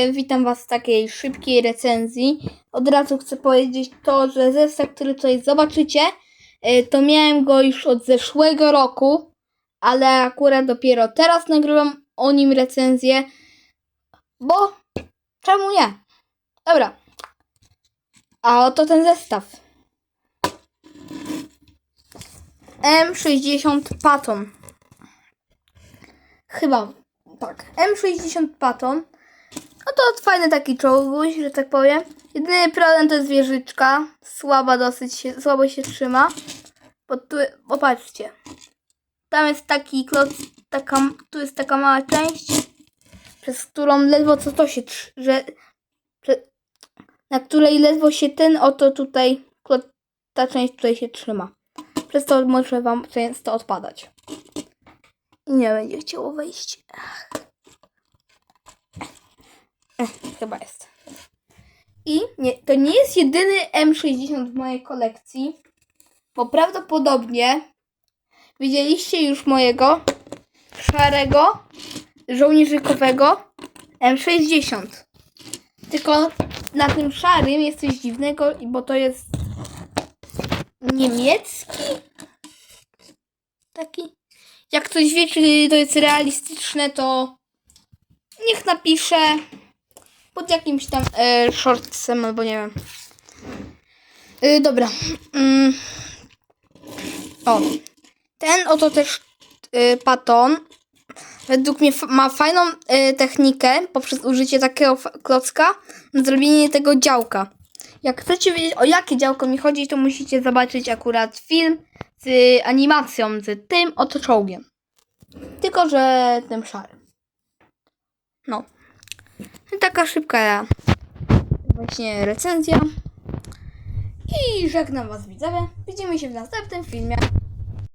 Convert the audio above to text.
Witam Was w takiej szybkiej recenzji. Od razu chcę powiedzieć to, że zestaw, który tutaj zobaczycie, y, to miałem go już od zeszłego roku, ale akurat dopiero teraz nagrywam o nim recenzję, bo czemu nie? Dobra. A oto ten zestaw. M60 Patton. Chyba tak. M60 Patton. No to fajny taki czołguś, że tak powiem. Jedyny problem to jest wieżyczka. Słaba dosyć się, słabo się trzyma. Bo tu, popatrzcie. Tam jest taki kloc, taka, tu jest taka mała część, przez którą ledwo co to się, trzy- że, na której ledwo się ten oto tutaj, klo- ta część tutaj się trzyma. Przez to może wam często odpadać. I nie będzie chciało wejść. Ach. Ech, chyba jest. I nie, to nie jest jedyny M60 w mojej kolekcji, bo prawdopodobnie widzieliście już mojego szarego żołnierzykowego M60. Tylko na tym szarym jest coś dziwnego, bo to jest niemiecki. Taki. Jak ktoś wie, czy to jest realistyczne, to niech napisze pod jakimś tam e, shortsem albo nie wiem. E, dobra. Mm. O. Ten oto też e, paton według mnie ma fajną e, technikę poprzez użycie takiego klocka na zrobienie tego działka. Jak chcecie wiedzieć o jakie działko mi chodzi, to musicie zobaczyć akurat film z animacją, z tym oto czołgiem. Tylko, że tym szarym. No. Taka szybka właśnie recenzja. I żegnam Was widzowie. Widzimy się w następnym filmie.